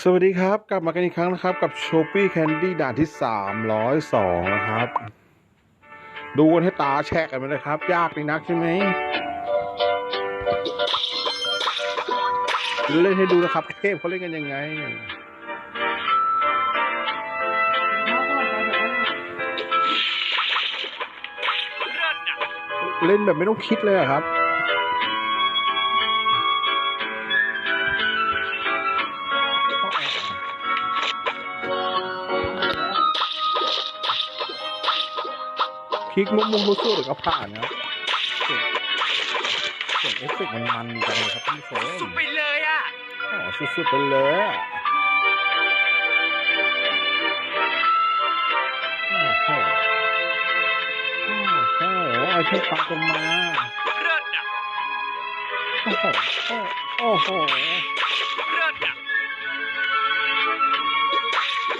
สวัสดีครับ กลับมากันอีกครั้งนะครับ กับ s h o p e e Candy ด่านที่ 302 นะครับ ดูกันให้ตาแชกกันไปเลยครับ ยากนี่นักใช่ไหม เล่นให้ดูนะครับ เทพเขาเล่นกันยังไง เล่นแบบไม่ต้องคิดเลยครับ ลิกมุมมุมสู้ๆเดี๋ยวก็ผ่านนะครับเสียงเสียงเอฟเฟกต์มันมันดีจังเลยครับท่านผู้ชมสุดไปเลยอะอ๋อสุดๆไปเลยอะโอ้โหโอ้โหไอ้ที่ปักลงมาเลิศอะโอ้โหโอ้โหเลิศอะ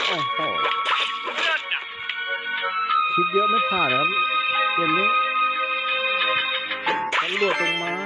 โอ้โหเลิศอะ คิดเยอะไม่ผ่านครับเกมนี้ตำรวจลงมา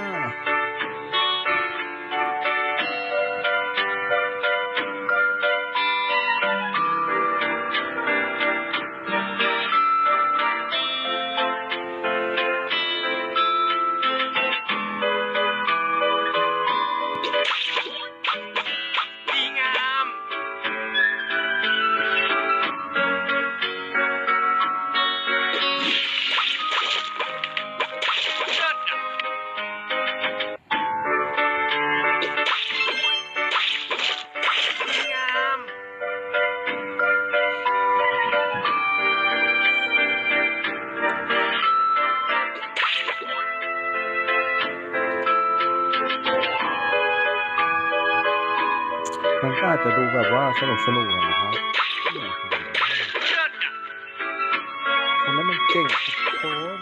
อาจจะดูแบบว่าสนุกสนุกนะครับคนนั้นมันเก่งทุกคน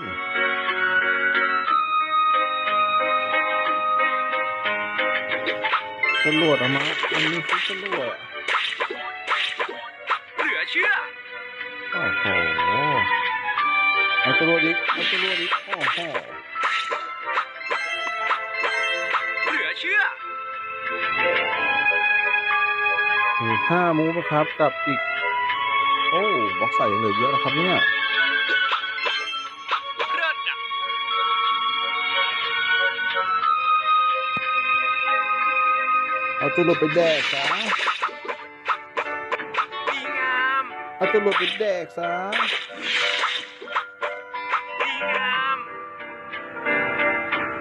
ตำรวจเอามาอันนี้คือตำรวจเหลือเชื่อ โอ้โหเอาตำรวจอีกเอาตำรวจอีกโอ้โหเหลือเชื่อ มีห้ามูฟนะครับกับอีก โอ้บล็อกใส่ยังเหลือเยอะนะครับเนี่ยเลิศอะเอาตำรวจไปแดกซะดีงามเอาตำรวจไปแดกซะดีงาม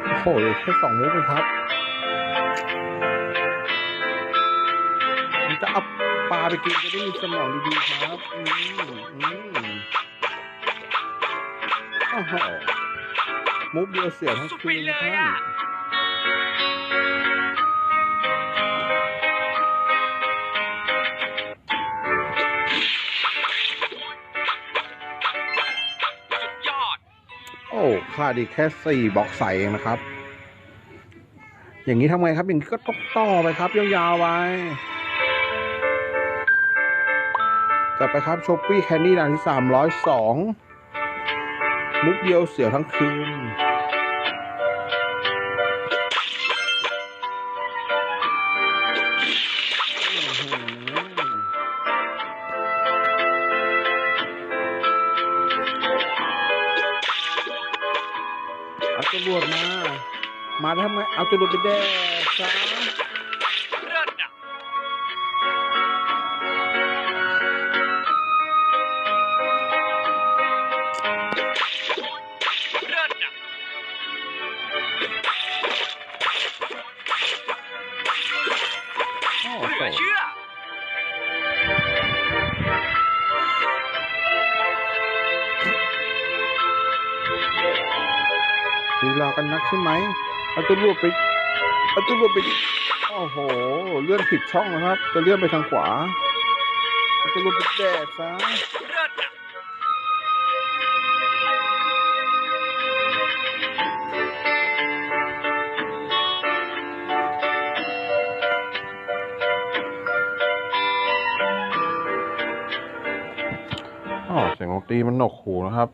โอ้โหเหลือแค่สองมูฟเองครับ จะเอาปลาไปกินจะได้มีสมองดีๆครับอืมอืมโอ้โหมุกเดียวเสียทั้งสุดคืไปนเลท่ยานอะสุดยอดโอ้ค่าดอีกแค่สี่บล็อกใส่เองนะครับ อย่างนี้ทำไงครับ อย่างนี้ก็ต้องต่อไปครับ ยาวๆไจัดไปครับช o ปปี้แคนดี้ด่านที่สามร้อยสองมุกเดียวเสียวทั้งคืน เอาจรวดมา มาทำไม เอาจรวดไปแดกซะ เหลืโหอเชื่อลีลากันนักใช่ไหมเอาจรวบไปเอาจรวบไป โอ้โห เลื่อนผิดช่องนะครับ จะเลื่อนไปทางขวาเอาจรวบไปแดดซะ ตีมันหนกหูนะครับ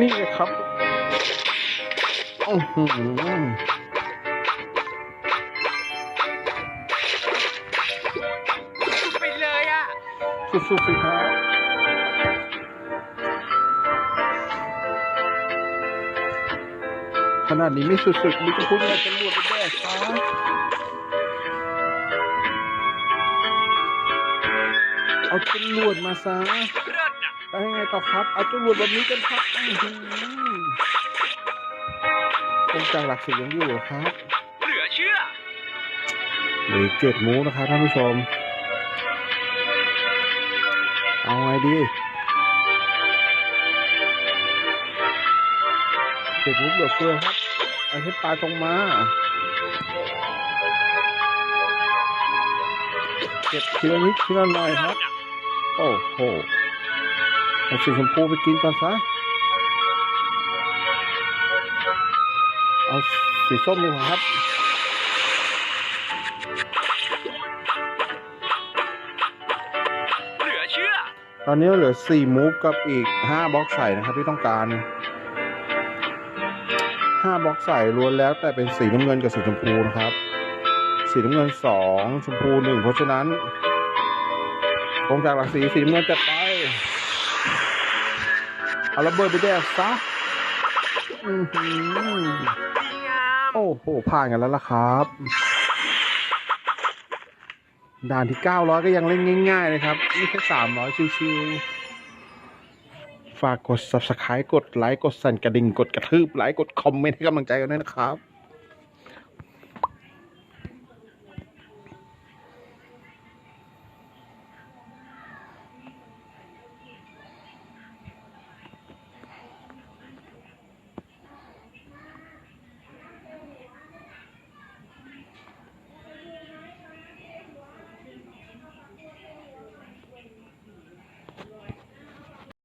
นี่ครับ อื้อ สุดๆสิครับขนาดนี้ไม่สุดๆมีจะพูดอะไรตำรวจไปแดกซะเอาตำรวจมาซะเลือดอะแล้วยังไงต่อครับ เอาตำรวจแบบนี้กันครับอื้อหือคงจากหลักสี่ยังอยู่เหรอครับ เหลือเชื่อเหลืออกเจ็ดมูฟนะครับท่านผู้ชม เอาไงดีเจ็ดมูฟเหลือเฟือครับไอ้ที่ปลาตรงมาเก็บทีละนิดทีละหน่อยครับ โอ้โหเอาสีชมพูไปกินก่อนซะเอาสีส้มดีกว่าครับ ตอนนี้เหลือสี่มูฟกับอีกห้าบล็อกใส่นะครับที่ต้องการห้าบล็อกใส่ล้วนแล้วแต่เป็นสีน้ำเงินกับสีชมพูนะครับ สีน้ำเงินสองชมพูหนึ่งเพราะฉะนั้นคงจากหลักสีสีน้ำเงินจะไปเอาระเบิดไปแดกซะอือหือดีงามโอ้โหผ่านกันแล้วล่ะครับ ด่านที่ 900 ก็ยังเล่นง่ายๆเลยครับ นี่แค่300 ชิวๆ ฝากกด subscribe กดไลค์ กดสั่นกระดิ่ง กดกระทืบไลค์ กดคอมเมนต์ให้กำลังใจกันด้วยนะครับ